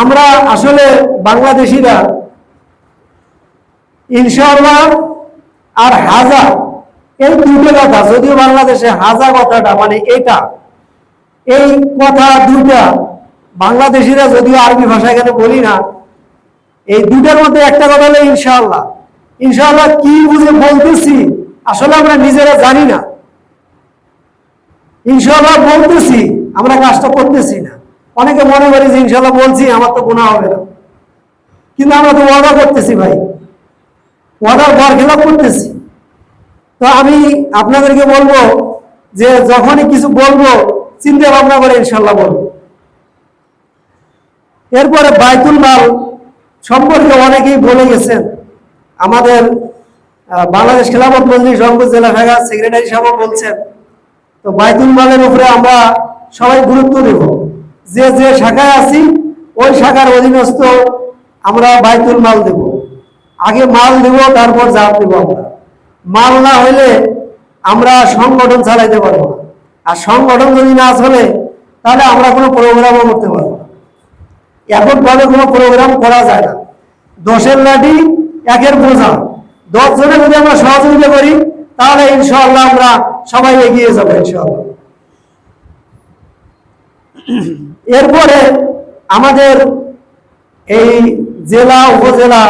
আমরা আসলে বাংলাদেশিরা, ইনশাআল্লাহ আর হাজা, এই দুটো কথা, যদিও বাংলাদেশে হাজা কথাটা মানে এটা, এই কথা দুটা, বাংলাদেশিরা যদিও আরবি ভাষা এখানে বলি না, এই দুটার মধ্যে একটা কথা হলো ইনশাল্লাহ ইনশাআল্লাহ কি বুঝে বলতেছি, আসলে আমরা নিজেরা জানি না। ইনশাআল্লাহ বলতেছি, আমরা কাজটা করতেছি না। অনেকে মনে করি যে ইনশাআল্লাহ বলছি, আমার তো গুণা হবে না। কিন্তু আমরা তো ওয়াদা করতেছি ভাই। ওয়াদার বর খেলাপ করতেছি। তো আমি আপনাদেরকে বলব যে যখনই কিছু বলব, চিন্তা ভাবনা করে ইনশাল্লাহ বলব। এরপরে বাইতুল মাল সম্পর্কে অনেকেই বলে গেছেন, আমাদের বাংলাদেশ খেলাফত মন্ত্রী রংপুর জেলা শাখা সেক্রেটারি সাহেব বলছেন, তো বাইতুল মালের উপরে আমরা সবাই গুরুত্ব দেব। যে যে শাখায় আছি, ওই শাখার অধীনস্থ আমরা বাইতুল মাল দেব। আগে মাল দেব, তারপর জাপ দেব আমরা। মাল না হইলে আমরা সংগঠন চালাইতে পারব না। আর সংগঠন যদি না চলে, তাহলে আমরা কোনো প্রোগ্রামও করতে পারব না। এককভাবে কোনো প্রোগ্রাম করা যায় না। দশের লাঠি, একের বোঝা। দশ জনে যদি আমরা সহযোগিতা করি, তাহলে ইনশাআল্লাহ আমরা সবাই এগিয়ে যাব, ইনশাআল্লাহ। এরপরে আমাদের এই জেলা, উপজেলা,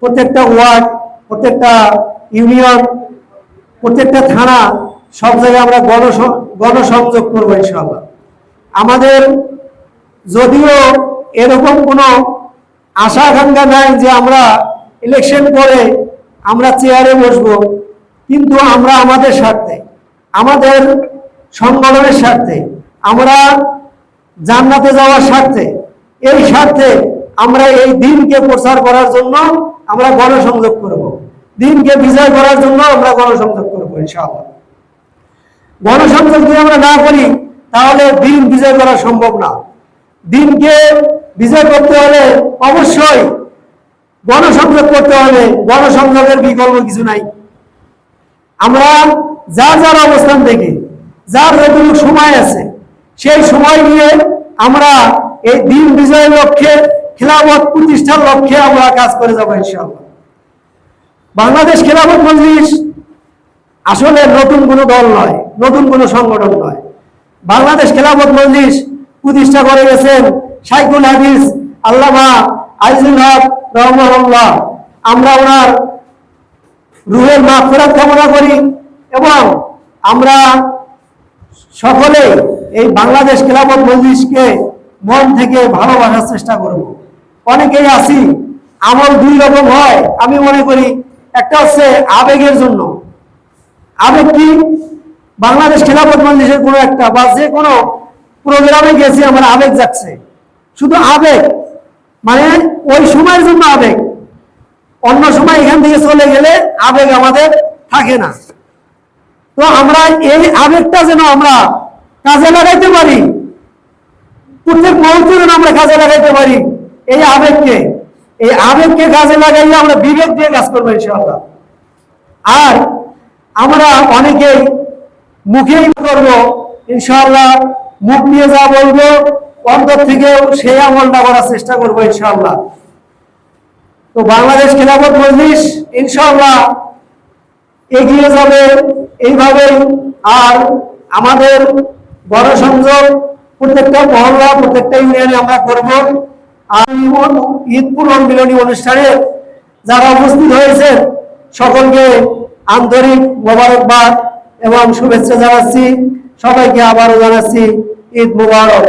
প্রত্যেকটা ওয়ার্ড, প্রত্যেকটা ইউনিয়ন, প্রত্যেকটা থানা, সব জায়গায় আমরা গণ গণসংযোগ করব ইনশাআল্লাহ। আমাদের যদিও এরকম কোনো আশা আকাঙ্ক্ষা নাই যে আমরা ইলেকশন করে আমরা চেয়ারে বসবো, কিন্তু আমরা আমাদের স্বার্থে, আমাদের সংগঠনের স্বার্থে আমরা জান্নাতে যাওয়ার স্বার্থে। এই স্বার্থে আমরা এই দিনকে প্রচার করার জন্য আমরা গণসংযোগ করব। দিনকে বিজয় করার জন্য আমরা গণসংযোগ করব, ইনশাআল্লাহ। গণসংযোগ যদি আমরা না করি, তাহলে দিন বিজয় করা সম্ভব না। দিনকে বিজয় করতে হলে অবশ্যই গণসংযোগ করতে হবে। গণসংযোগের বিকল্প কিছু নাই। আমরা যার যার অবস্থান থেকে, যার যতটুকু সময় আছে সেই সময় নিয়ে আমরা এই দিন বিজয়ের লক্ষ্যে, খেলাফত প্রতিষ্ঠার লক্ষ্যে আমরা কাজ করে যাব ইনশাআল্লাহ। বাংলাদেশ খেলাফত মজলিস আসলে নতুন কোনো দল নয়, নতুন কোনো সংগঠন নয়। বাংলাদেশ খেলাফত মজলিস প্রতিষ্ঠা করে গেছেন সাইকুল হাদিস আল্লামা আইজুল হক রহমল্লাহ আমরা ওনার রুহের মাফেরাত কামনা করি এবং আমরা সকলে এই বাংলাদেশ খেলাফত মজলিসকে মন থেকে ভালোবাসার চেষ্টা করব। অনেকেই আছি, আমল দুই রকম হয়। আমি মনে করি একটা হচ্ছে আবেগের জন্য। আবেগ কি? বাংলাদেশ খেলাফত মজলিসের কোনো একটা বা যে কোনো প্রোগ্রামে গেছি আমার আবেগ যাচ্ছে। শুধু আবেগ মানে ওই সময়ের জন্য আবেগ। অন্য সময় এখান থেকে চলে গেলে আবেগ আমাদের থাকে না। তো আমরা এই আবেগটা যেন আমরা কাজে লাগাইতে পারি। প্রত্যেক মুহূর্তে যেন আমরা কাজে লাগাইতে পারি এই আবেগকে। এই আবেগকে কাজে লাগাইলে আমরা বিবেক দিয়ে কাজ করব ইনশাআল্লাহ। আর আমরা অনেকেই মুখেই করব, ইনশাআল্লাহ মুখ নিয়ে যা বলব, অন্তর থেকেও সেই আমলটা করার চেষ্টা করব ইনশাআল্লাহ। তো বাংলাদেশ খেলাফত মজলিস ইনশাআল্লাহ এগিয়ে যাবে এইভাবেই আর আমাদের গণসংযোগ প্রত্যেকটা মহল্লা, প্রত্যেকটা ইউনিয়নে আমরা করব। আর ঈদ মিলনী অনুষ্ঠানে যারা উপস্থিত হয়েছে সকলকে আন্তরিক মোবারকবাদ এবং শুভেচ্ছা জানাচ্ছি। সবাইকে আবারও জানাচ্ছি ঈদ মুবারক।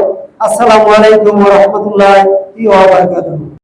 আসসালামু আলাইকুম রহমতুল্লাহ